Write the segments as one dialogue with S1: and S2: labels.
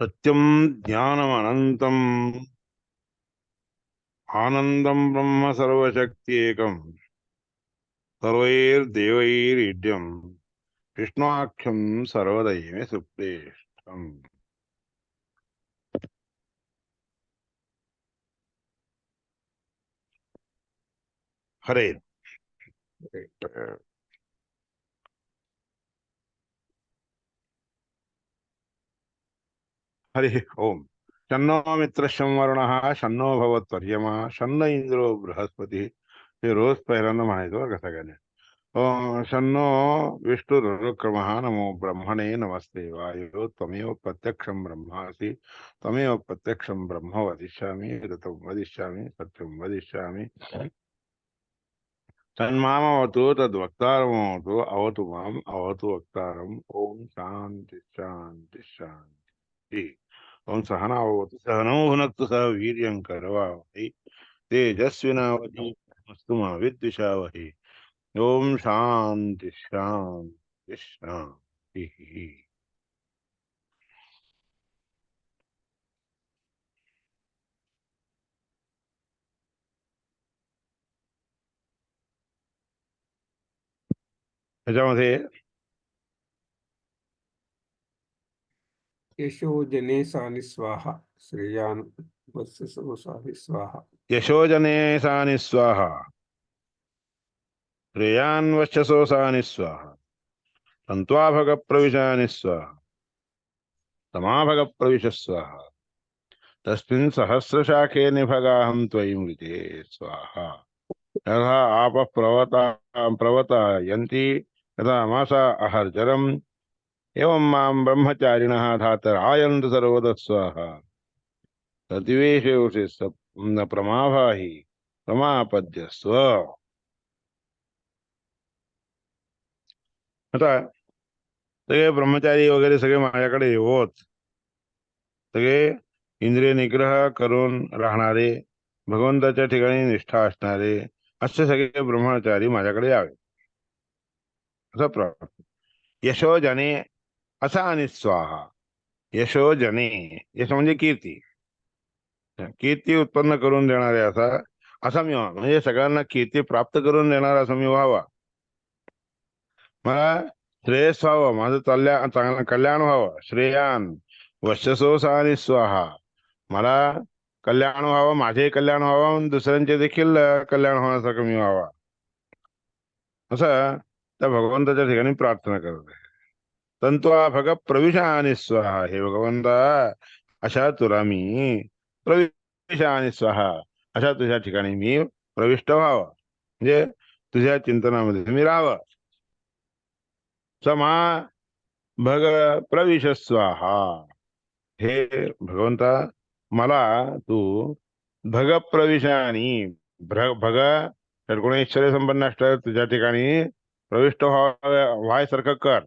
S1: सत्यं ज्ञानमनन्तम् आनन्दं ब्रह्म सर्वशक्त्येकम् सर्वैर्देवैरीड्यं। विष्णुवाख्यं सर्वदैव सुप्रेष्ठम्। हरे। हरिः ओम्। शन्नो मित्रशं वरुणः शन्नो भवत्वर्यमा शन्न इंद्रो बृहस्पती। हे रोज पहिल्यांदा म्हणायचं बरं का सगळ्यांनी शन्नो विष्णुरुक्रमः नमो ब्रह्मणे नमस्ते वायो त्वमेव प्रत्यक्षं ब्रह्मासि त्वमेव प्रत्यक्षं ब्रह्म वदिष्यामि ऋतं वदिष्यामि सत्यं वदिष्यामि। तन्मामवतु तद्वक्तारमवतु अवतु माम् अवतु वक्तारम्। ॐ शान्ति शान्ति शान्ति। ॐ सहनावतु सहनौ सह वीर्यं करवावहै। तेजस्विनावधीतमस्तु मा विद्विषावहै। ॐ शान्ति शान्ति शान्तिः। याच्यामध्ये
S2: यशोजने सानि स्वाहा श्रेयान वत्ससोसानि स्वाहा
S1: यशोजने सानि स्वाहा श्रेयान्वशसो सानि स्वाहा सन्त्वाभगप्रविशानि स्वाहा समाभगप्रविश स्वाहा तस्मिन् सहस्रशाखे निभगाहं त्वयि मृते स्वाहा यथा आपः प्रवता प्रवता यन्ति यथा मासा अहर्जरम् एवं मां ब्रह्मचारिणः धातरायन्तु सर्वतः स्वाहा प्रतिवेशेषु स न प्रमाभाहि प्रमापद्यस्व आता सगळे ब्रह्मचारी वगैरे सगळे माझ्याकडे येवोत. सगळे इंद्रिय निग्रह करून राहणारे भगवंताच्या ठिकाणी निष्ठा असणारे असे सगळे ब्रह्मचारी माझ्याकडे यावे. असं प्रार्थना यशोजने असा आणि स्वाहा यशोजने यश म्हणजे कीर्ती. कीर्ती उत्पन्न करून देणारे असा असा मी व्हावा. म्हणजे सगळ्यांना कीर्ती प्राप्त करून देणारा असा मी व्हावा. मला श्रेयस व्हावं. माझं कल्याण चांगलं कल्याण व्हावं. श्रेयान वशसोस आणि स्वाहा. मला कल्याण व्हावं माझे कल्याण व्हावं दुसऱ्यांचे देखील कल्याण होण्यासारखं मी व्हावा. असं. त्या भगवंताच्या ठिकाणी प्रार्थना करत आहे तंत्वा भग प्रविशा आणि स्वाहा। हे भगवंता अशा तुला मी प्रविशा आणि स्वाहा। अशा तुझ्या ठिकाणी मी प्रविष्ट व्हावं। म्हणजे तुझ्या चिंतनामध्ये मी राहावं। समा भग प्रविश स्वाहा। हे भगवंता मला तू भग प्रविशानी भ्र भग षडगुणेश्वर संपन्न असतात तुझ्या ठिकाणी प्रविष्ट व्हाव व्हायसारखं कर।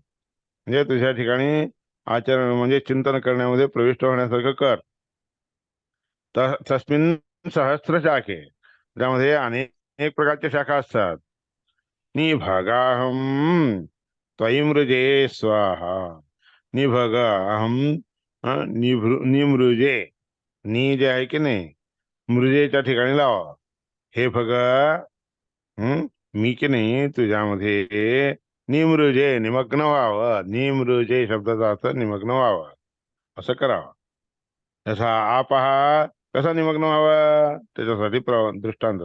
S1: म्हणजे तुझ्या ठिकाणी आचरण म्हणजे चिंतन करण्यामध्ये प्रविष्ट होण्यासारखं कर. त- तस्मिन सहस्र शाखे त्यामध्ये अनेक प्रकारच्या शाखा असतात. निभगाहम त्वयिमृजे स्वाहा. निभग अहम निभृ निमृजे. नि जे आहे की नाही? मृजेच्या ठिकाणी लावा. हे भग मी की नाही तुझ्यामध्ये निमृजे निमग्न व्हावं निमृजे शब्दाचा अर्थ निमग्न व्हावं असं करावं. जसा आप हा कसा निमग्न व्हावा त्याच्यासाठी प्र दृष्टांत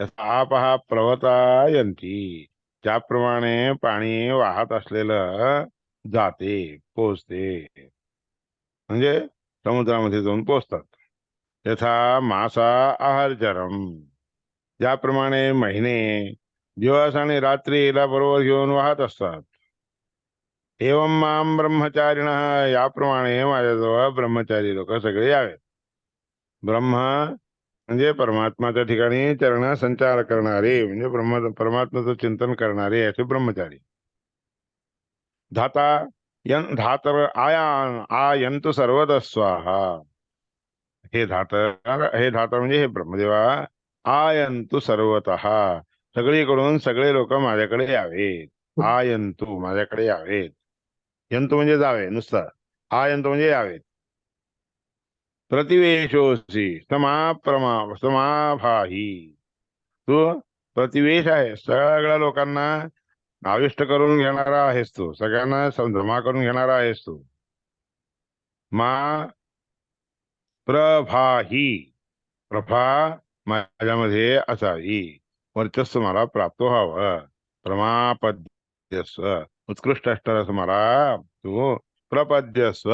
S1: जसा आप हा प्रवतायंती ज्याप्रमाणे पाणी वाहत असलेलं जाते पोचते. म्हणजे समुद्रामध्ये जाऊन पोचतात. यथा मासा आहारचरम ज्याप्रमाणे महिने दिवस आणि रात्री हिला बरोबर घेऊन वाहत असतात. एवं माम ब्रह्मचारिण याप्रमाणे माझ्याजवळ ब्रह्मचारी लोक सगळे यावेत. ब्रह्म म्हणजे परमात्माच्या ठिकाणी चरण संचार करणारे म्हणजे ब्रह्म परमात्माचं चिंतन करणारे असे ब्रह्मचारी. धाता यन धातर आयान आयंतु सर्वद स्वाहा. हे धातर हे धातर म्हणजे हे ब्रह्मदेवा आयंतु सर्वत. सगळीकडून सगळे लोक माझ्याकडे यावेत. आयंतु माझ्याकडे यावेत. यंतु म्हणजे जावे नुसतं. आयंतु म्हणजे यावेत. प्रतिवेशोसी समाप्रमा समाभाही. तू प्रतिवेश आहे सगळ्या लोकांना आविष्ट करून घेणारा आहेस तू. सगळ्यांना जमा करून घेणारा आहेस तू. मा प्रभाही प्रभा माझ्यामध्ये असावी. वर्चस्व मला प्राप्त व्हावं प्रमापद्यस्व। उत्कृष्ट असणारस मला तू प्रपद्यस्व।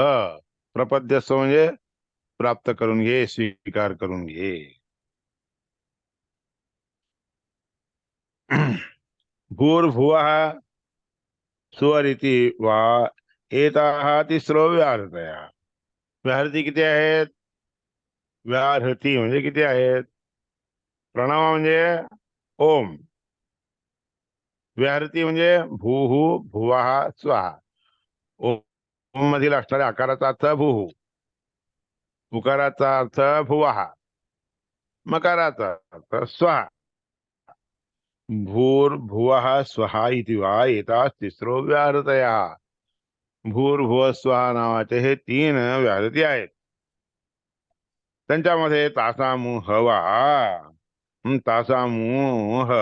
S1: प्रपद्यस्व म्हणजे प्राप्त करून घे स्वीकार करून घे भूर्भुवः स्वरिती वा एताः तिस्रो व्याहृतया व्याहृती किती आहेत? व्याहृती म्हणजे किती आहेत? प्रणव म्हणजे ओम. व्याहृती म्हणजे भूहू भुवाहा स्वाहा ओम मधील असणाऱ्या आकाराचा अर्थ भूहू उकाराचा अर्थ भुवाहा मकाराचा अर्थ स्वाहा भूर्भुवः स्वहा इति वा एता तिसरो व्याहृतया. भूर्भुव स्वहा नावाचे हे तीन व्याहृती आहेत. त्यांच्यामध्ये तासामू हवा तासामोह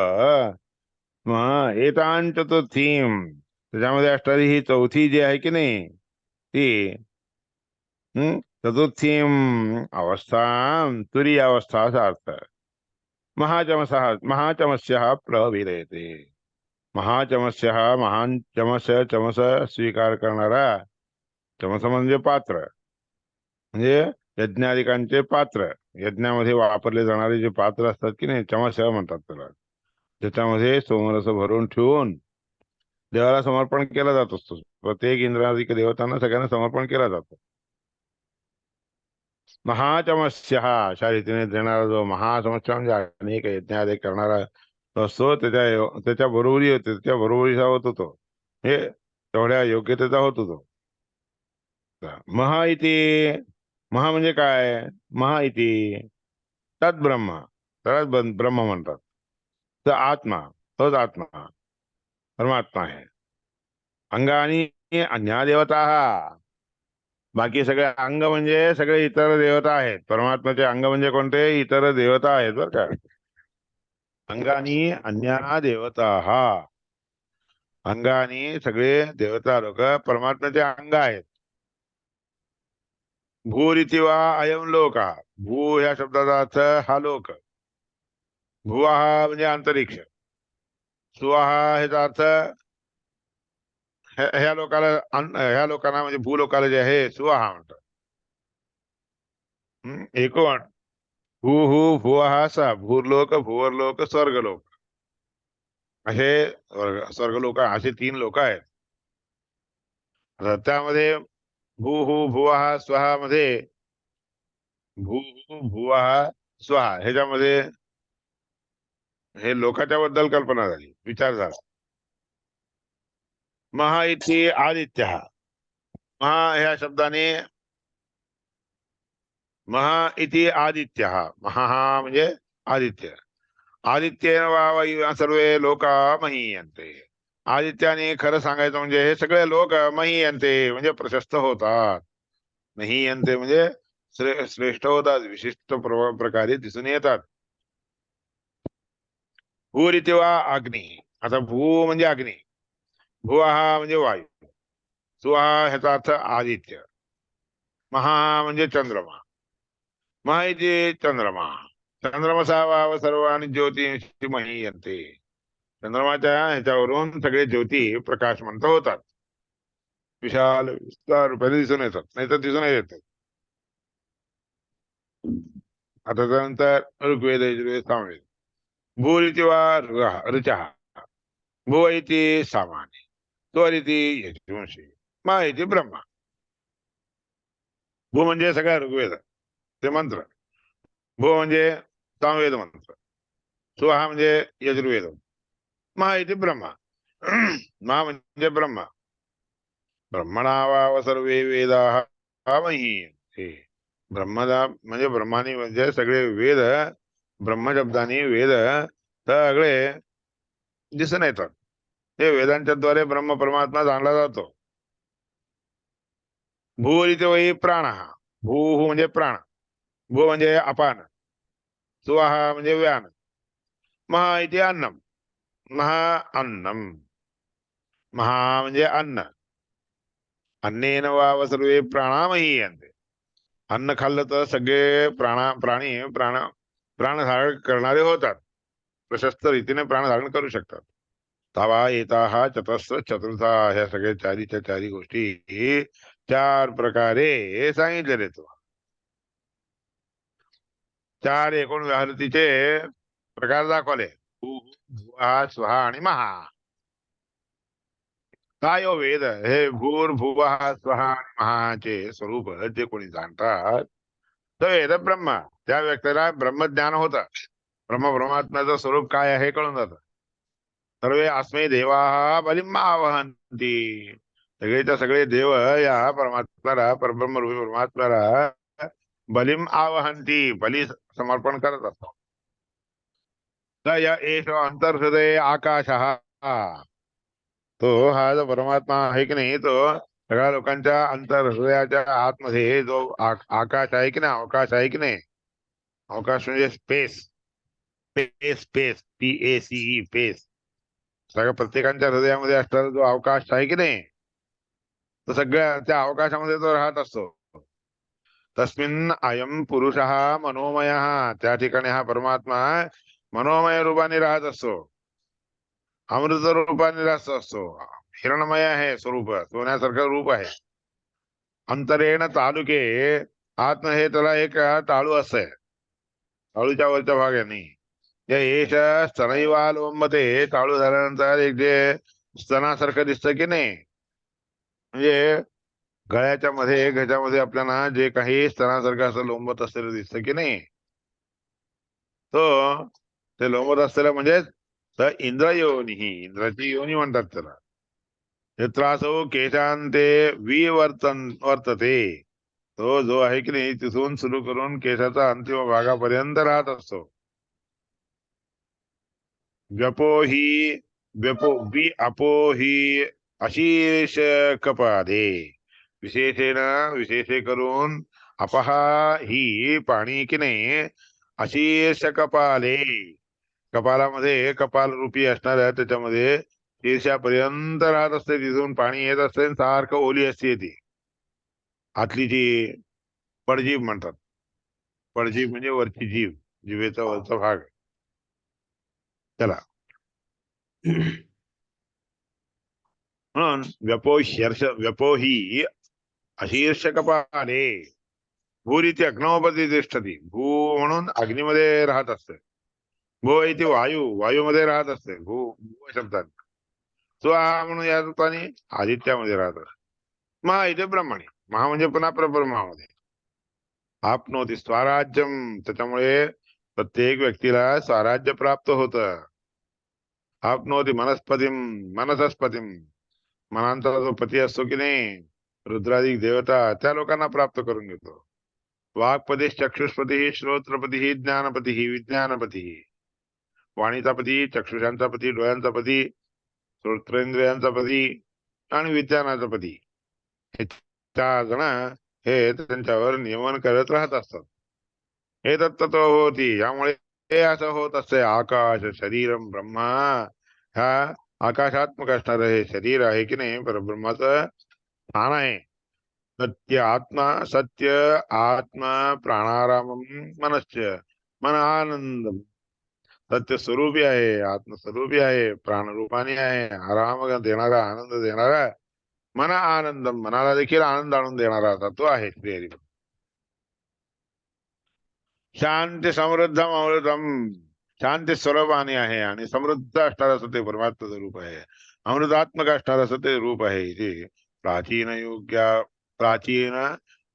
S1: एतांच एतान चतुर्थीम त्याच्यामध्ये असणारी ही चौथी जी आहे की नाही? ती चतुर्थीम. अवस्था तुरी अवस्था अर्थ महाचमसः महाचमस्य प्रविरयते महाचमस्य महान चमस चमस स्वीकार करणारा चमस म्हणजे पात्र. म्हणजे यज्ञाधिकांचे पात्र. यज्ञामध्ये वापरले जाणारे जे पात्र असतात की नाही चमाशा म्हणतात त्याला. त्याच्यामध्ये सोमरस भरून ठेवून देवाला समर्पण केला जात असतो. प्रत्येक इंद्राधिक देवतांना सगळ्यांना समर्पण केला जातो. महाचमस्य हा अशा रीतीने देणारा जो महासमस्या म्हणजे अनेक यज्ञादे करणारा असतो त्याच्या त्याच्या बरोबरी होते त्याच्या बरोबरीचा होत होतो. हे तेवढ्या योग्यतेचा होत होतो. महा इति महा म्हणजे काय? महा इति तत् ब्रह्म. त्यालाच ब्रह्म म्हणतात. तर आत्मा तोच आत्मा. परमात्मा आहे. अंगानी अन्या देवता हा बाकी सगळे अंग म्हणजे सगळे इतर देवता आहेत. परमात्म्याचे अंग म्हणजे कोणते? इतर देवता आहेत बर का. अंगानी अन्या देवता हा अंगानी सगळे देवता लोक परमात्म्याचे अंग आहेत. भूरिती अयम लोक। भू ह्या शब्दाचा अर्थ हा लोक भुवा अंतरिक्ष। सुवाहा ह्याचा अर्थ ह्या लोकाला ह्या लोकांना भूलोकाला जे आहे सुवाहा म्हणतात. हम्म, एकवण. भू हू भुवाहा सा भूरलोक भुवरलोक स्वर्गलोक. असे वर्ग- स्वर्गलोक असे तीन लोक त्यामध्ये भू हू भुवा स्वहा मध्ये। भू हू स्वहा ह्याच्यामध्ये हे लोकाच्या बद्दल कल्पना झाली विचार झाला। महा इथे आदित्य। महा ह्या शब्दाने महा इति आदित्य। महा हा म्हणजे आदित्य। आदित्य वा सर्वे लोका महीयंते आदित्याने खरं सांगायचं म्हणजे हे सगळे लोक महियंते म्हणजे प्रशस्त होतात. महीयंते म्हणजे श्रेष्ठ होतात विशिष्ट प्रकारे दिसून येतात. भूरिती वा अग्नी. आता भू म्हणजे अग्नी. भुवा हा म्हणजे वायू. सुहा ह्याचा अर्थ आदित्य. महा म्हणजे चंद्रमा. महा इथे चंद्रमा. चंद्रमसा वाव सर्व आणि ज्योती महियंते. चंद्रमाच्या ह्याच्यावरून सगळे ज्योती प्रकाशमंत होतात. विशाल विस्तार रूपाने दिसून येतात. नाही तर दिसून येत आता त्यानंतर ऋग्वेद यजुर्वेद सामवेद. भूरिती वा ऋचा। भुव इति सामान्य। त्वरिती यजुवंशी। मा इति ब्रह्मा। भू म्हणजे सगळ्या ऋग्वेद. ते मंत्र. भू म्हणजे सामवेद मंत्र. सुहा म्हणजे यजुर्वेद. मा इति ब्रह्मा मा म्हणजे ब्रह्मा ब्रह्मणा वाव सर्वे वेदा मही हे ब्रह्मदा म्हणजे ब्रह्मानी म्हणजे सगळे वेद ब्रह्मशब्दानी वेद सगळे दिसून येतात. ते वेदांच्या द्वारे ब्रह्म परमात्मा जाणला जातो. भू इथे वही प्राण. भू म्हणजे प्राण. भू म्हणजे अपान. सुवाहा म्हणजे व्यान. महा इथे अन्नम. महा अन्नम. महा म्हणजे अन्न. अन्नेन वाव सर्वे प्राणामही यांते अन्न खाल्लं तर सगळे प्राणा प्राणी प्राण प्राणधारण करणारे होतात. प्रशस्त रीतीने प्राणधारण करू शकतात. तवा येता हा चतस्र चतुर्था ह्या सगळ्या चारीच्या चारी गोष्टी चार प्रकारे सांगितलेले तो चार एकूण व्याहृतीचे प्रकार दाखवले भू भुवा स्वहा आणि महा। काय हो वेद? हे भूर भुवा स्वहा आणि महाचे स्वरूप जे कोणी जाणतात तर वेद ब्रह्म. त्या व्यक्तीला ब्रह्मज्ञान होत. ब्रह्म ब्रह्मात्म्याचं स्वरूप काय आहे हे कळून जात. सर्वे अस्मे देवा बलिम आवहंती सगळेच्या सगळे देव या परमात्म्याला परब्रह्म रूपी परमात्म्याला बलिम आवहंती बली समर्पण करत असतो तर एष अंतर्हृदय आकाश। हा तो हा जो परमात्मा आहे की नाही तो सगळ्या लोकांच्या अंतर्हृदयाच्या आतमध्ये जो आकाश आहे की नाही अवकाश आहे की नाही? अवकाश म्हणजे space space space P A C E space सगळ्या प्रत्येकाच्या हृदयामध्ये असणारा जो अवकाश आहे की नाही तो सगळ्या त्या अवकाशामध्ये तो राहत असतो. तस्मिन अयम पुरुष हा मनोमय त्या ठिकाणी हा परमात्मा मनोमय रूपाने राहत असतो. अमृत रूपाने राहत असतो. हिरणमय आहे स्वरूप सोन्यासारखं रूप आहे. अंतरेण तालुके आत्म हे त्याला एक ताळू असे ताळूच्या वरच्या भागाने. या येश स्तनैवालोंबते ताळू झाल्यानंतर एक जे स्तनासारखं दिसतं की नाही. म्हणजे गळ्याच्या मध्ये गजामध्ये आपल्याला जे काही स्तनासारखं असं लोंबत असलेलं दिसतं की नाही. तो ते लोंबत असलेलं म्हणजे तर इंद्र योनी इंद्राची योनी म्हणतात त्याला यत्रासो हो केशांते विवर्तन वर्तते. तो जो आहे की नाही तिथून सुरू करून केशाचा अंतिम भागापर्यंत राहत असतो. व्यपो ही व्यपो वि अपो ही अशीष कपादे विशेषेण विशेषे करून अपहा ही पाणी की नाही अशीष कपाले कपालामध्ये कपाल रूपी असणाऱ्या त्याच्यामध्ये शीर्षापर्यंत राहत असते तिथून पाणी येत असते आणि सारखं ओली असते ती. आतली जी पडजीव म्हणतात. पडजीव म्हणजे वरची जीव जीवेचा वरचा भाग. चला. म्हणून व्यपो शीर्ष व्यपो ही अशीर्ष कपाले भूरीती अग्नोपती तिष्ठती. भू म्हणून अग्नीमध्ये राहत असते. भू इथे वायू वायूमध्ये राहत असते. भू भू शब्दात. स्वा म्हणून या रूपाने आदित्यामध्ये राहत असते. महा इथे ब्रह्माने महा म्हणजे पुन्हा परब्रह्मामध्ये. आपनोती स्वराज्यम. त्याच्यामुळे प्रत्येक व्यक्तीला स्वराज्य प्राप्त होत. आपनोती मनस्पतीम मनसस्पतीम मनांचा जो पती असतो की नाही रुद्राधिक देवता त्या लोकांना प्राप्त करून घेतो. वाक्पती चक्षुष्पती श्रोत्रपती ज्ञानपती विज्ञानपती वाणीचा पती चक्षुषांचा पती डोळ्यांचा पती श्रोत्रेंद्रियांचा पती आणि विज्ञानाचा पती. हे चार जण हे त्यांच्यावर नियमन करत राहत असतात. हे तत्व होती. यामुळे हे असं होत असते. आकाश शरीरम ब्रह्मा ह्या आकाशात्मक असणार हे शरीर आहे की नाही? परब्रह्माचं स्थान आहे. सत्य आत्मा सत्य आत्मा प्राणारामम मनश्च मन आनंद सत्य स्वरूपी आहे आत्मस्वरूपी आहे प्राणरूपाने आहे आराम देणारा आनंद देणारा मन आनंद मनाला देखील आनंद आणून देणारा तो आहे श्री हरी शांती समृद्धम अमृतम शांती स्वरूपाने आहे आणि समृद्ध असणारं असं ते परमात्माचं रूप आहे. अमृतात्मक असणारं ते रूप आहे इथे प्राचीन योग्य प्राचीन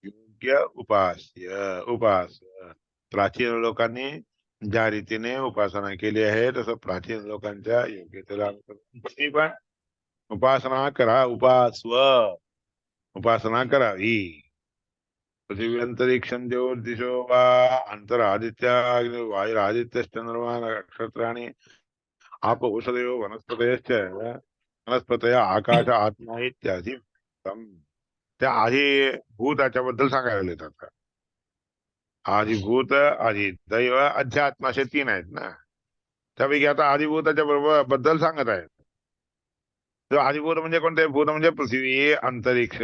S1: योग्य उपास्य उपास प्राचीन लोकांनी ज्या रीतीने उपासना केली आहे तसं प्राचीन लोकांच्या योग्यतेला पण उपासना करा उपासव. उपासना करावी पृथ्वी अंतरिक्षम दिशो वा अंतर आदित्य अग्नि वायुरादित्य चंद्रमा नक्षत्राणी आप औषधयो वनस्पतयश्च वनस्पतय आकाश आत्मा इत्यादी त्या आधी भूत याच्याबद्दल सांगायला येतात आदिभूत आदि दैव अध्यात्म असे तीन आहेत ना. त्यापैकी आता आदिभूताच्या बरोबर बद्दल सांगत आहेत. आदिभूत म्हणजे कोणते? भूत म्हणजे पृथ्वी अंतरिक्ष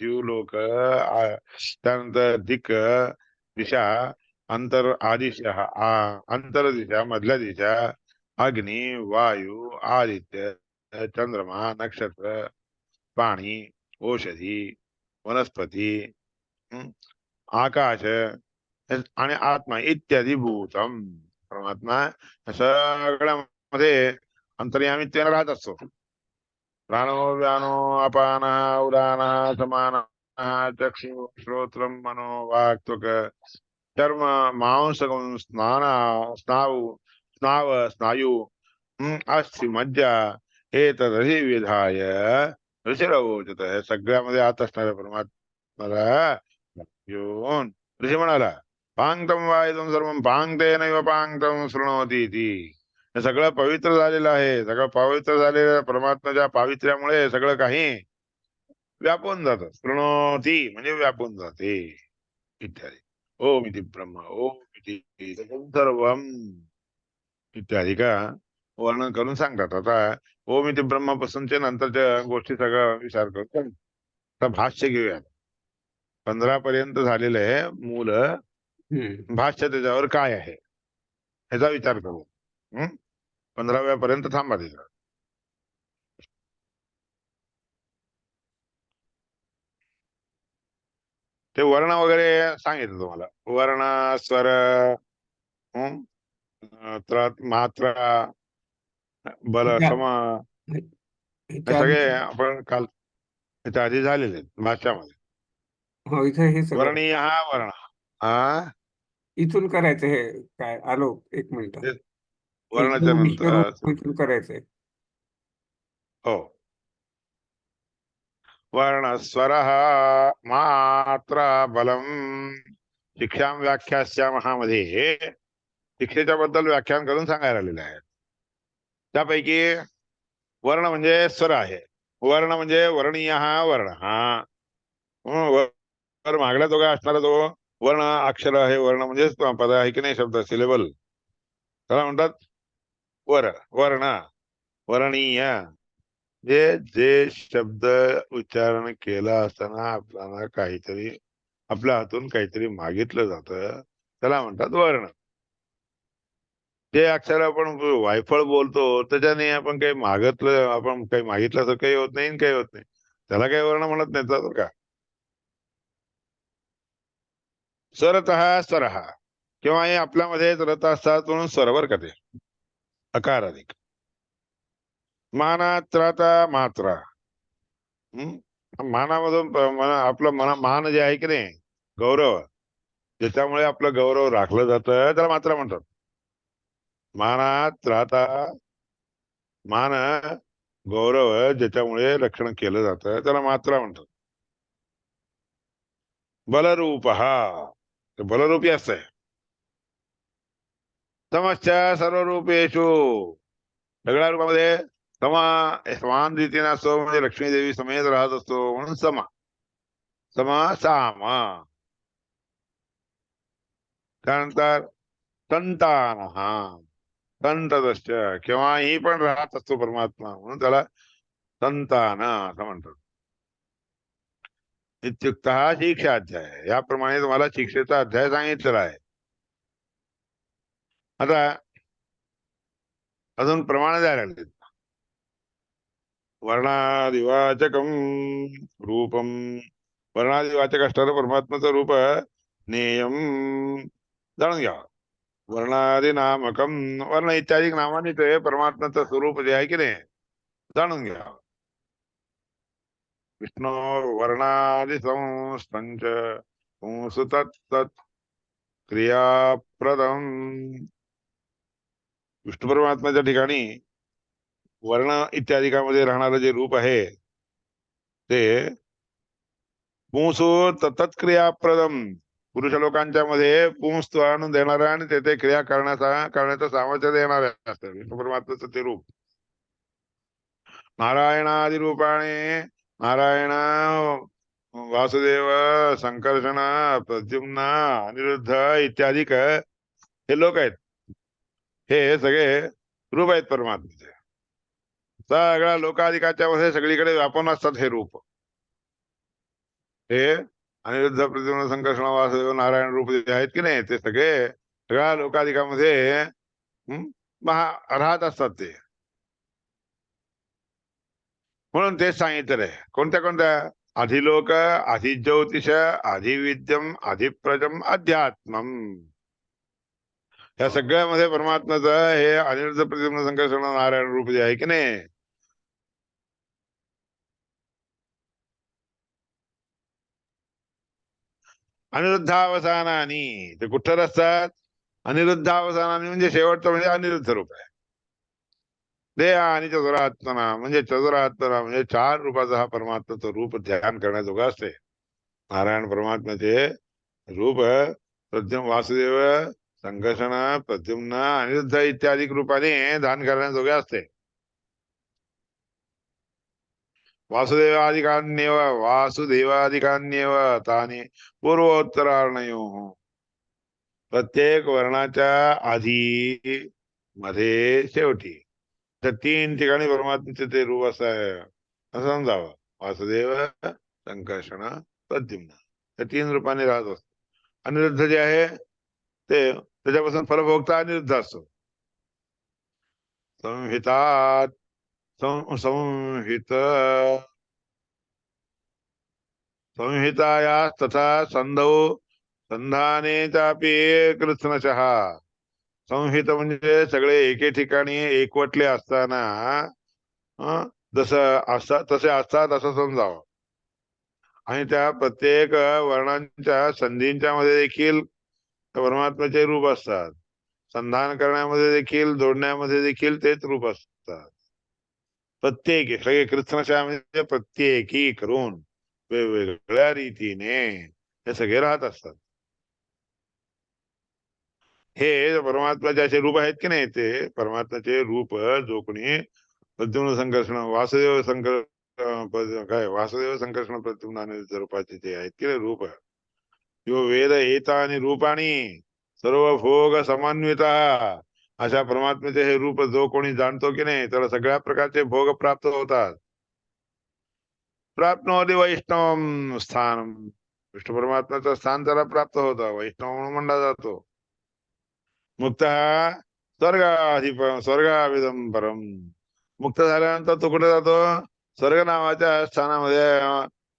S1: जीवलोक त्यानंतर दिक दिशा अंतर आदिशा अंतर दिशा मधल्या दिशा अग्नी वायू आदित्य चंद्रमा नक्षत्र पाणी औषधी वनस्पती आकाश आणि आत्मा इत्यादी भूतम. परमात्मा या सगळ्यामध्ये अंतर्यामित्वेने राहत असतो. प्राणो व्यानो अपान उदान समान चक्षु श्रोत्र मनो वाक्त्वक चर्म मांस स्नान स्नाव स्नाव स्नायु हं, अस्थि मज्जा तदही विधाय ऋषिरवोचत. हे सगळ्यामध्ये आत असणाऱ्या परमात्माला घेऊन ऋषी म्हणाला पांगतम वायदम सर्व पांगते नैव पांगतम शृणवती ती हे सगळं पवित्र झालेलं आहे. सगळं पवित्र झालेलं परमात्माच्या पावित्र्यामुळे सगळं काही व्यापून जात. शृणवती म्हणजे व्यापून जाते. इत्यादी. ओम इति ब्रह्म ओम इति सर्वम इत्यादी का वर्णन करून सांगतात. आता ओम इति ब्रह्मापासूनच्या नंतरच्या गोष्टी सगळं विचार करतो आता भाष्य घेऊया पंधरा पर्यंत झालेलं आहे मूल भाष्य त्याच्यावर काय आहे? ह्याचा विचार करू. हं? पंधराव्या पर्यंत थांबा तिथं ते वर्ण वगैरे सांगितलं तुम्हाला. वर्ण स्वर मात्रा बल. सम हे सगळे आपण काल त्याच्या आधी झालेले आहेत भाष्यामध्ये.
S2: हो
S1: वर्णीय हा वर्ण. हा
S2: इथून करायचं हे काय? आलो एक मिनिट.
S1: वर्णाच्या नंतर
S2: विश्वरूप इथून करायचंय.
S1: हो. वर्ण स्वर मात्रा बलम शिक्षा व्याख्याच्या महामध्ये. शिक्षेच्या बद्दल व्याख्यान करून सांगायला आलेलं आहे त्यापैकी वर्ण म्हणजे स्वर आहे. वर्ण म्हणजे वर्णीय हा वर्ण. हा हं, वर वर मागल्या तो काय असणारा तो वर्ण अक्षर आहे वर्ण म्हणजे पद आहे की नाही शब्द सिलेबल त्याला म्हणतात वर वर्ण वर्णीय. जे जे शब्द उच्चारण केला असताना आपल्याला काहीतरी आपल्या हातून काहीतरी मागितलं जात त्याला म्हणतात वर्ण. जे अक्षर आपण वायफळ बोलतो त्याच्याने आपण काही मागितलं आपण काही मागितलं तर काही होत नाही आणि काही होत नाही. त्याला काही वर्ण म्हणत नाही का? सरत हा स्वर किंवा हे आपल्यामध्ये रत असतात म्हणून स्वरवर का अकार अधिक मानात्राता मात्रा. हम्म मानामधून मना आपलं मना मान जे आहे की नाही गौरव ज्याच्यामुळे आपलं गौरव राखलं जातं त्याला मात्रा म्हणतात. मानात राहता मान गौरव ज्याच्यामुळे रक्षण केलं जातं त्याला मात्रा म्हणतात. बलरूप. हा बलरूपी असतंय समस्या सर्व रूपेशु सगळ्या रूपामध्ये समा समान रीतीने असतो म्हणजे लक्ष्मी देवी समेत राहत असतो म्हणून समा। समा साम। त्यानंतर संतान हा संतदश्च केव्हाही पण राहत असतो परमात्मा म्हणून त्याला संतान असं म्हणतात। इत्युक्त हा शिक्षा अध्याय. याप्रमाणे तुम्हाला शिक्षेचा अध्याय सांगितलेला आहे. आता अजून प्रमाण द्यायला लागले वर्णादिवाचकम रूपम वर्णादिवाचक असणारं परमात्माचं रूप नेयम जाणून घ्या. वर्णादी नामकम वर्ण इत्यादी नामाने ते परमात्माचं स्वरूप जे आहे की नाही? जाणून घ्या. विष्णो वर्णादि संस्तंच पुंसु तत्तत् क्रियाप्रदम। विष्णू परमात्म्याच्या ठिकाणी वर्ण इत्यादिकामध्ये राहणारं जे रूप आहे ते पुंसु तत्क्रियाप्रदम पुरुष लोकांच्या मध्ये पुंस आणून देणारं आणि तेथे क्रिया करण्याचा करण्याचं सामर्थ्य देणारे असतं. विष्णू परमात्म्याचं ते रूप। नारायणादी रूपाने नारायण वासुदेव संकर्षण प्रद्युम्न अनिरुद्ध इत्यादी हे लोक आहेत. हे सगळे रूप आहेत परमात्म्याचे. सगळ्या लोकाधिकाच्या मध्ये सगळीकडे व्यापून असतात हे रूप. हे अनिरुद्ध प्रद्युम्न संकर्षण वासुदेव नारायण रूप जे आहेत की नाही ते सगळे सगळ्या लोकाधिकामध्ये महा राहत असतात ते. म्हणून तेच सांगितलं आहे. कोणत्या कोणत्या? अधिलोक अधिज्योतिष अधिविद्यम अधिप्रजम अध्यात्मम. या सगळ्यामध्ये परमात्म्याचं हे अनिरुद्ध प्रद्युम्न संकर्षण नारायण रूप जे आहे की नाही? अनिरुद्धावसानानी. ते कुठं असतात अनिरुद्धावसानानी म्हणजे शेवटचं म्हणजे अनिरुद्ध रूप आहे. देहा आणि चतुरात्मना. म्हणजे चतुरात्मना म्हणजे चार रूपाचा हा परमात्माचं रूप ध्यान करण्याजोगा असते. नारायण परमात्म्याचे रूप प्रद्युम वासुदेव संघर्षण प्रद्युम्न अनिरुद्ध इत्यादी रूपाने ध्यान करण्याजोगे असते. वासुदेवादिकान्येव वासुदेवादिकान्येव ताने पूर्वोत्तरार्णयो. प्रत्येक वर्णाच्या आधी मध्ये शेवटी. त्या तीन ठिकाणी परमात्म्याचे ते रूप असं आहे. असं समजावं. वासुदेव संकर्षण प्रद्युम्न त्या तीन रूपाने राहत असतो अनिरुद्ध जे आहे ते त्याच्यापासून फलभोगता अनिरुद्ध असतो. संहितात सं- संहित संहिताया तथा संधौ संधाने चापी कृत्स्नशः। संहित म्हणजे सगळे एके ठिकाणी एकवटले असताना जसं असतात तसे असतात असं समजावं. आणि त्या प्रत्येक वर्णांच्या संधींच्या मध्ये देखील परमात्म्याचे रूप असतात. संधान करण्यामध्ये देखील जोडण्यामध्ये देखील तेच रूप असतात. प्रत्येकी सगळे कृष्णशा म्हणजे प्रत्येकी करून वेगवेगळ्या रीतीने हे सगळे राहत असतात. हे परमात्म्याचे असे रूप आहेत की नाही ते? परमात्म्याचे रूप जो कोणी प्रद्युम्न संकर्षण वासुदेव संकर काय वासुदेव संकर्षण प्रद्युम्नाने रूपाचे ते आहेत की रूप. यो वेद एता आणि रूपाणी सर्व भोग समन्वित. अशा परमात्म्याचे हे रूप जो कोणी जाणतो की नाही त्याला सगळ्या प्रकारचे भोग प्राप्त होतात. प्राप्नोदी वैष्णव स्थान विष्णू परमात्म्याचं स्थान त्याला प्राप्त होतं. वैष्णव म्हणून म्हणला जातो. मुक्त हा स्वर्गाधिप स्वर्गाविदम परम मुक्त झाल्यानंतर तो कुठे जातो? स्वर्ग नावाच्या स्थानामध्ये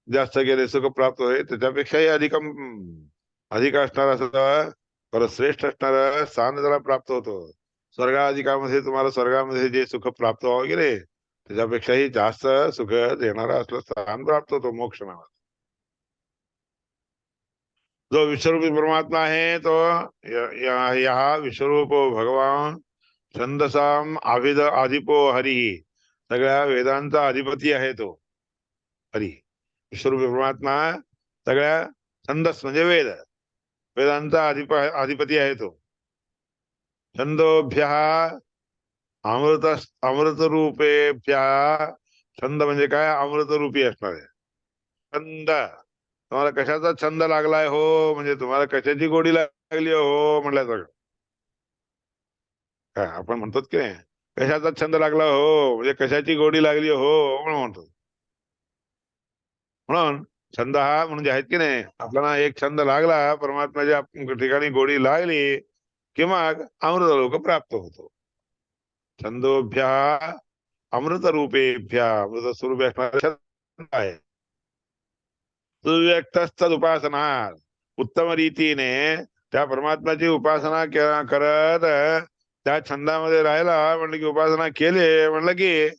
S1: जास्त गेले सुख प्राप्त होईल त्याच्यापेक्षाही अधिक अधिक असणार असत परत श्रेष्ठ असणार स्थान त्याला प्राप्त होतो. स्वर्गाधिकामध्ये तुम्हाला स्वर्गामध्ये जे सुख प्राप्त वगैरे त्याच्यापेक्षाही जास्त सुख देणारा असलं स्थान प्राप्त होतो मोक्ष नावाचं. जो विश्वरूपी परमात्मा आहे तो यह या विश्वरूप भगवान छंदसाम आविद आदिपो हरी। सगळ्या वेदांचा अधिपती आहे तो. हरी. विश्वरूपी परमात्मा सगळ्या छंदस म्हणजे वेद. वेदांचा अधिप अधिपती आहे तो. छंदोभ्या अमृत अमृत रूपेभ्या छंद म्हणजे काय? अमृत रूपी असणार. आहे छंद. तुम्हाला कशाचा छंद लागलाय? हो म्हणजे तुम्हाला कशाची गोडी लागली? हो म्हटल्यासारखं काय आपण म्हणतो की नाही. कशाचा छंद लागला? हो म्हणजे कशाची गोडी लागली? हो म्हणून म्हणतो. म्हणून छंद हा म्हणजे आहेत की नाही आपल्याला एक छंद लागला परमात्म्याच्या ठिकाणी गोडी लागली कि मग अमृत लोक प्राप्त होतो. छंदोभ्या अमृत रूपेभ्या अमृत स्वरूप असणारा छंद आहे सुव्यक्तस्थ उपासना उत्तम रीतीने त्या परमात्म्याची उपासना करत त्या छंदामध्ये राहिला म्हणलं की उपासना केली म्हणलं की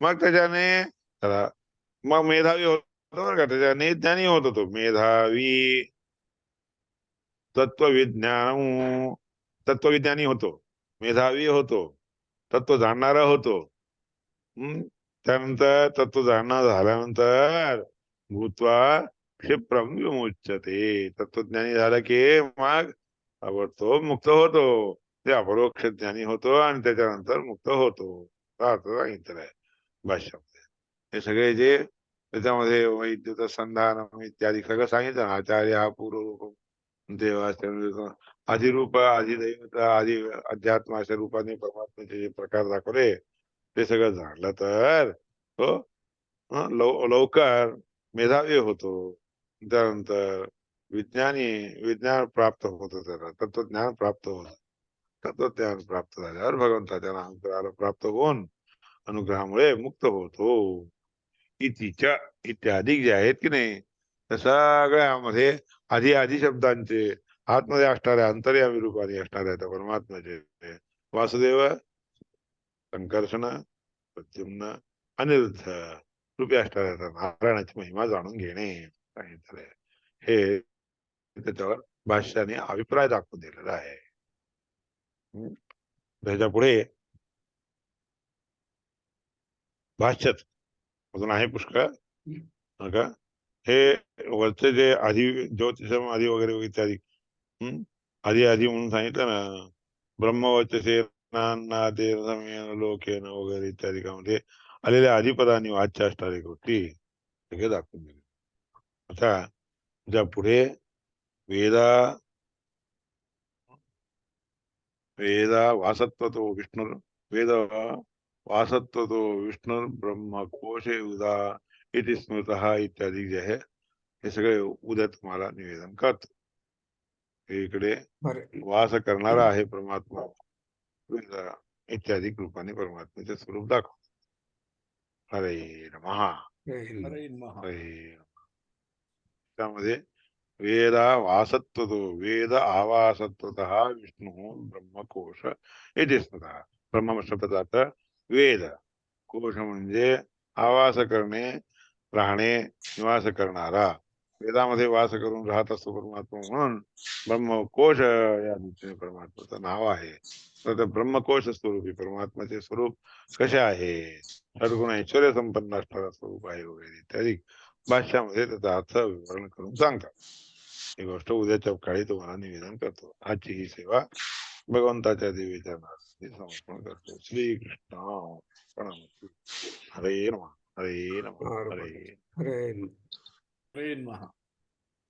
S1: मग त्याच्याने मग मेधावी होतो बरं का त्याच्याने ज्ञानी होतो तो मेधावी. तत्वविज्ञान तत्वविज्ञानी होतो मेधावी होतो तत्व जाणणारा होतो. हम्म त्यानंतर तत्व जाणणं झाल्यानंतर भूत्वा क्षिप्रम विमुच्यते तत्वज्ञानी झालं की मग ताबडतोब मुक्त होतो ते अपरोक्ष ज्ञानी होतो आणि त्याच्यानंतर मुक्त होतो सांगितलं आहे भाष्यामध्ये हे सगळे जे त्याच्यामध्ये वैद्युत संधान इत्यादी सगळं सांगितलं आचार्य हा पूर्व देवाच्या आदिरूप आदिदैवत आदि अध्यात्म अशा रूपाने परमात्म्याचे जे प्रकार दाखवले ते सगळं झालं तर तो लव लवकर मेधावी होतो त्यानंतर विज्ञानी विज्ञान प्राप्त होतं त्याला. तत्वज्ञान प्राप्त होत. तत्वज्ञान प्राप्त झाल्यावर भगवंताच्या अनुग्रहाला प्राप्त होऊन अनुग्रहामुळे मुक्त होतो. इतिच्या इत्यादी जे आहेत की नाही त्या सगळ्यामध्ये आधी आधी शब्दांचे आतमध्ये असणाऱ्या अंतर्यामी रूपाने असणाऱ्या त्या परमात्म्याचे. वासुदेव संकर्षण प्रद्युम्न अनिरुद्ध रूपी असणाऱ्या नारायणाची महिमा जाणून घेणे. सांगितलंय हे त्याच्यावर भाष्याने अभिप्राय दाखवून दिलेला आहे. त्याच्या पुढे भाष्यात अजून आहे पुष्कळ. का हे वरचे जे आधी ज्योतिषम आधी वगैरे इत्यादी. हम्म. आधी आधी म्हणून सांगितलं ना ब्रह्मवचसे लोकेन वगैरे इत्यादी कामध्ये आलेल्या आदिपदानी वाच्य अष्टाधिक गोष्टी सगळे दाखवून दिले. आता ज्या पुढे वेदा वेदा वासत्व तो विष्णू वेद वासत्व तो विष्णू ब्रह्म कोशे उदा इति स्मृत इत्यादी जे आहे हे सगळे उद्या तुम्हाला निवेदन करतो. इकडे वास करणारा आहे परमात्मा वेद इत्यादी रूपाने परमात्म्याचे स्वरूप दाखव हरे नमः.
S2: जय हिंद.
S3: हरे महा
S1: हरे नमः. त्यामध्ये वेदा वासत्वतो वेद आवासत्वत विष्णू ब्रह्मकोश इति स्मृतः. ब्रह्म शब्दाचा वेद. कोश म्हणजे आवास करणे राहणे निवास करणारा वेदामध्ये वास करून राहत असतो परमात्मा म्हणून. ब्रह्मकोश या दृष्टीने परमात्माचं नाव आहे. तर ब्रह्मकोश स्वरूपी परमात्माचे स्वरूप कसे आहे? सद्गुण ऐश्वर संपन्न असणारा स्वरूप आहे वगैरे इत्यादी. भाष्यामध्ये त्याचा अर्थ विवरण करून सांगतात ही गोष्ट उद्याच्या काळी तुम्हाला निवेदन करतो आजची ही सेवा भगवंताच्या देवीच्या नावाने समर्पण करतो श्री कृष्ण प्रणाम हरे नम हरे नम
S2: बरोबर.
S1: हरे
S2: हरे
S3: हरे महा